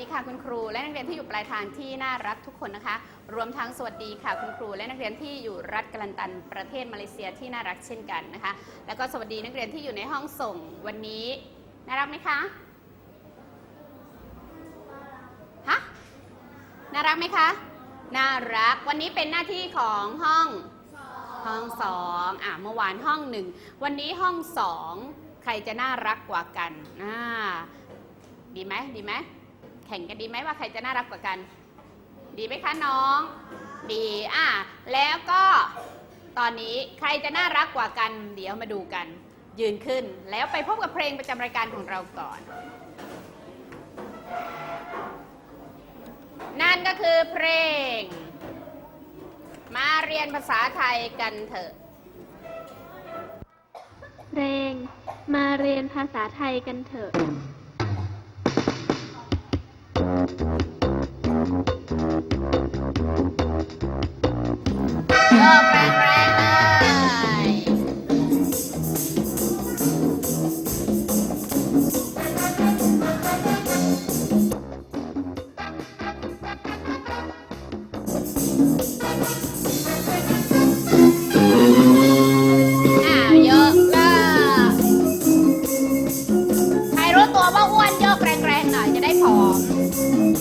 ดีค่ะคุณครู และนักเรียนที่อยู่ปลายทางที่น่ารักทุกคนนะคะ รวมทั้งสวัสดีค่ะคุณครู และนักเรียนที่อยู่รัฐกาลันตัน ประเทศมาเลเซียที่น่ารักเช่นกันนะคะ แล้วก็สวัสดีนักเรียนที่อยู่ในห้องส่งวันนี้น่ารักไหมคะฮะน่ารักไหมคะน่ารักวันนี้เป็นหน้าที่ของห้องห้องสองอะเมื่อวานห้องหนึ่งวันนี้ห้องสองใครจะน่ารักกว่ากันอ่าดีไหมดีไหม แข่งกันดีไหมว่าใครจะน่ารักกว่ากัน ดีไหมคะน้อง ดีอะแล้วก็ตอนนี้ใครจะน่ารักกว่ากัน เดี๋ยวมาดูกัน ยืนขึ้น แล้วไปพบกับเพลงประจำรายการของเราก่อน นั่นก็คือเพลง มาเรียนภาษาไทยกันเถอะ เพลง มาเรียนภาษาไทยกันเถอะ โๆ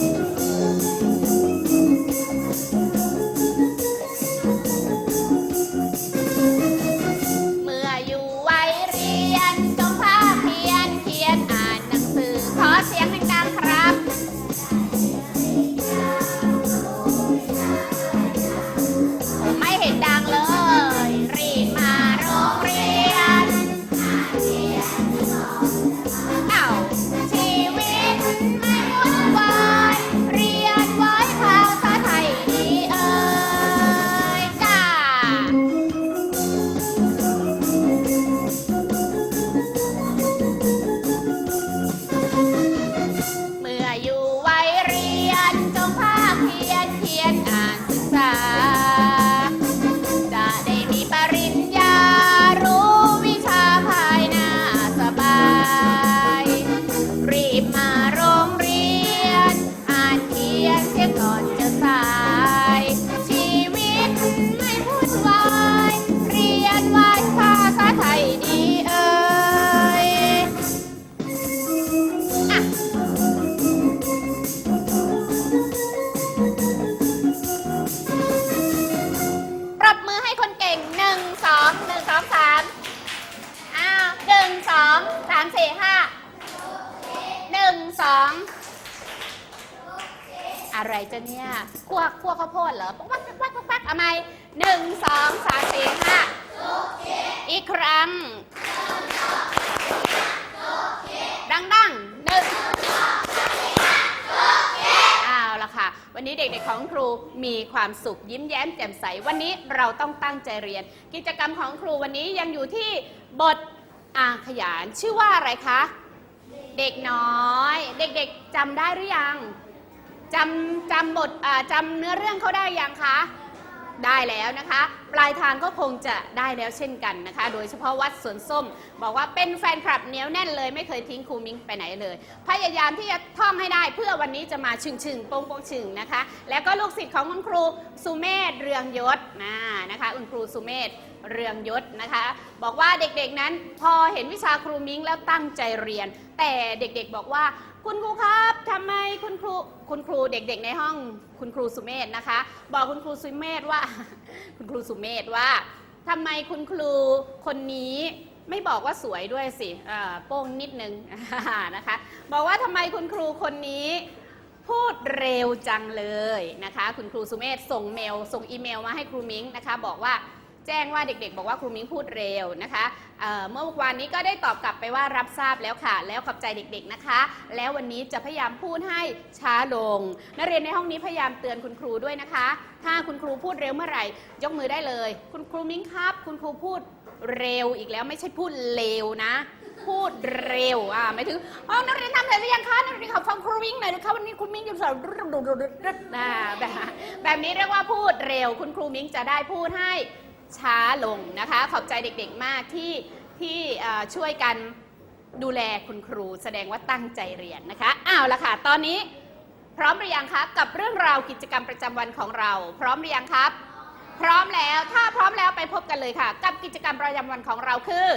ามสี่ห้าหนึ่งสองอะไรจะเนี่ยคั่วคั่วข้าวโพดเหรอปักปักปักปักปักเอาไหมหนึ่งสองสามสี่ห้าอีกครั้งดังๆหนึ่งเอาละค่ะ วันนี้เด็กๆของครูมีความสุขยิ้มแย้มแจ่มใส วันนี้เราต้องตั้งใจเรียน กิจกรรมของครูวันนี้ยังอยู่ที่บท อาขยานชื่อว่าอะไรคะ เด็กน้อย เด็กๆจำได้หรือยังจำจำบทจำเนื้อเรื่องเขาได้ยังคะ ได้แล้วนะคะ ปลายทางก็คงจะได้แล้วเช่นกันนะคะ โดยเฉพาะวัดสวนส้ม บอกว่าเป็นแฟนคลับเหนียวแน่นเลย ไม่เคยทิ้งครูมิ้งไปไหนเลย พยายามที่จะท่องให้ได้เพื่อวันนี้จะมาชึงชึงๆโป้งโป้งชึงนะคะ แล้วก็ลูกศิษย์ของคุณครูสุเมธเรืองยศนะนะคะคุณครูสุเมธเรืองยศนะคะ บอกว่าเด็กๆนั้นพอเห็นวิชาครูมิ้งแล้วตั้งใจเรียน แต่เด็กๆบอกว่า คุณครูครับทำไมคุณครูคุณครูเด็กๆในห้องคุณครูสุเมธนะคะ บอกคุณครูสุเมธว่า คุณครูสุเมธว่าทำไมคุณครูคนนี้ไม่บอกว่าสวยด้วยสิโป้งนิดนึงนะคะ บอกว่าทำไมคุณครูคนนี้พูดเร็วจังเลยนะคะ คุณครูสุเมธส่งเมล ส่งอีเมลมาให้ครูมิ้งนะคะ บอกว่า แจ้งว่าเด็กๆ บอกว่าครูมิ้งพูดเร็วนะคะเเมื่อวานนี้ก็ได้ตอบกลับไปว่ารับทราบแล้วค่ะ แล้วขอบใจเด็กๆนะคะ แล้ววันนี้จะพยายามพูดให้ช้าลง นักเรียนในห้องนี้พยายามเตือนคุณครูด้วยนะคะ ถ้าคุณครูพูดเร็วเมื่อไหร่ ยกมือได้เลย คุณครูมิ้งครับ คุณครูพูดเร็วอีกแล้วไม่ใช่พูดเลวนะ พูดเร็วอ่าไม่ถึงอ๋อนักเรียนทำเสร็จหรือยังคะนักเรียนขอฟังครูมิ้งหน่อยนะคะวันนี้คุณมิ้งจะสอนอ่าแบบแบบนี้เรียกว่าพูดเร็ว คุณครูมิ้งจะได้พูดให้ ช้าลงนะคะ ขอบใจเด็กๆมากที่ที่ช่วยกันดูแลคุณครูแสดงว่าตั้งใจเรียนนะคะอ้าวละค่ะ ตอนนี้พร้อมหรือยังคะกับเรื่องราวกิจกรรมประจำวันของเรา พร้อมหรือยังครับ พร้อมแล้วถ้าพร้อมแล้วไปพบกันเลยค่ะ กับกิจกรรมประจำวันของเราคือ